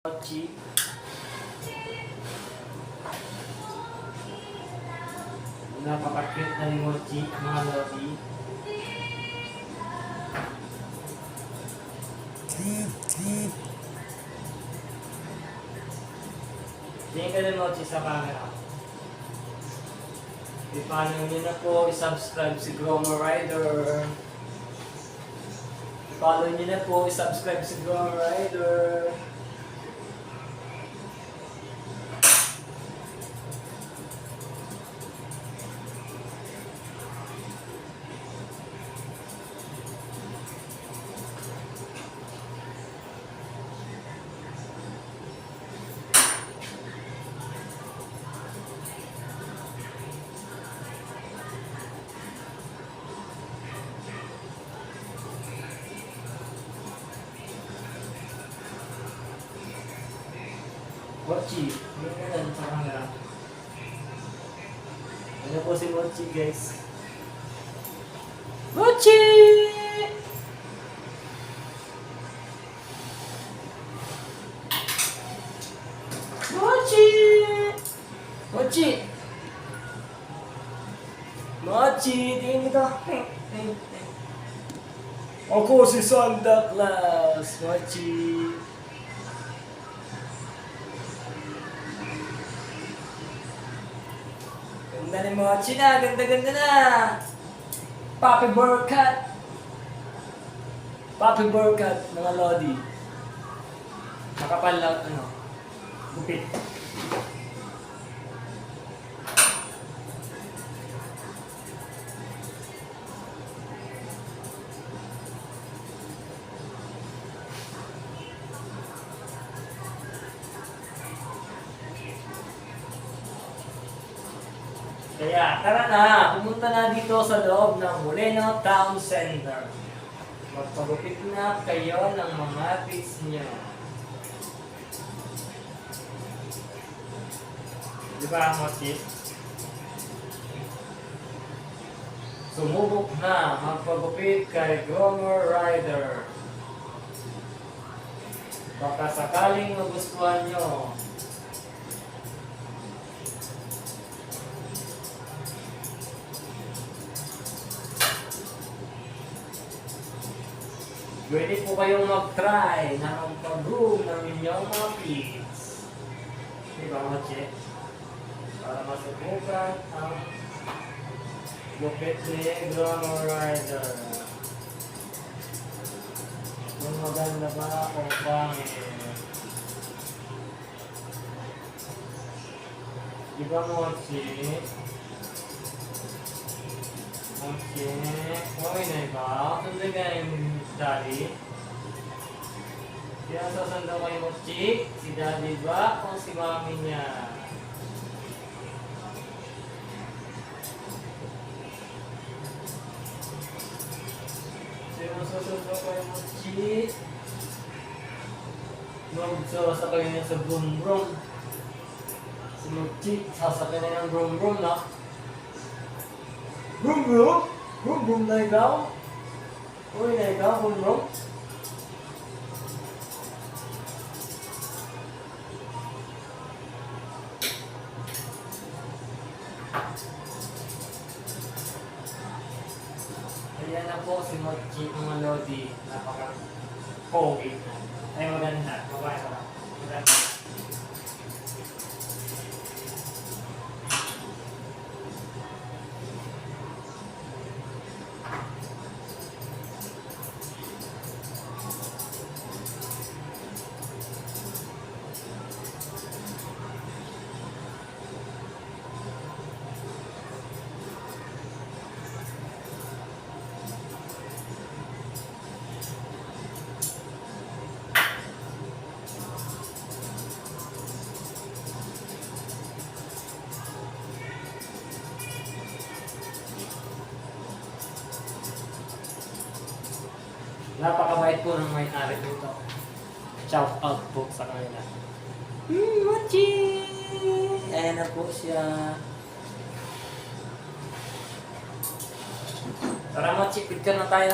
Mochi. Napaka-cute na Mochi, mga lodi. Tingin ka ni Mochi sa camera. I-follow nyo na po, i-subscribe si Gromo Rider. I-follow nyo na po, i-subscribe si Gromo Rider. Mochi, lang sa camera. Po si Mochi, guys? Mochi! Mochi! Mochi! Mochi, tingin dito. Ako si Santa Claus, Mochi. Ganda ni Mochi na, ganda-ganda na. Papi Burkat. Papi Burkat, mga lodi. Makapal lang, ano, gupit. Kaya tara na, pumunta na dito sa loob ng Moreno Town Center. Magpagupit na kayo ng mga tips niyo. Di ba, Mochi? Sumubok na magpagupit kay Gomer Rider. Baka sakaling magustuhan nyo, Pwede po kayong mag-try na mag-groom ng inyong mga kids. Di ba, Moche? Para masubukan ang gupit ni Gromo Rider. Kung maganda ba o pangit. Di ba, Moche? Moche? Okay na ba? Sundan ka yung daddy. Kaya sasando kay Mochi, si daddy ba o si mami niya? Sino sasando kay Mochi? Magsasakay niya sa brum brum. Si Mochi, sasakay na ng brum brum na. Brum brum? Brum brum na ikaw? Uy, na ikaw, brum brum? Ayan na po si Mochi mga Lodi. Napaka-pogi. Ay, maganda. Babae ka lang. Maganda. Napakabait po ng may-ari dito. Shout out po sa kanila. Hmm, Mochi! Ayan na po siya. Tara Mochi, picture na tayo.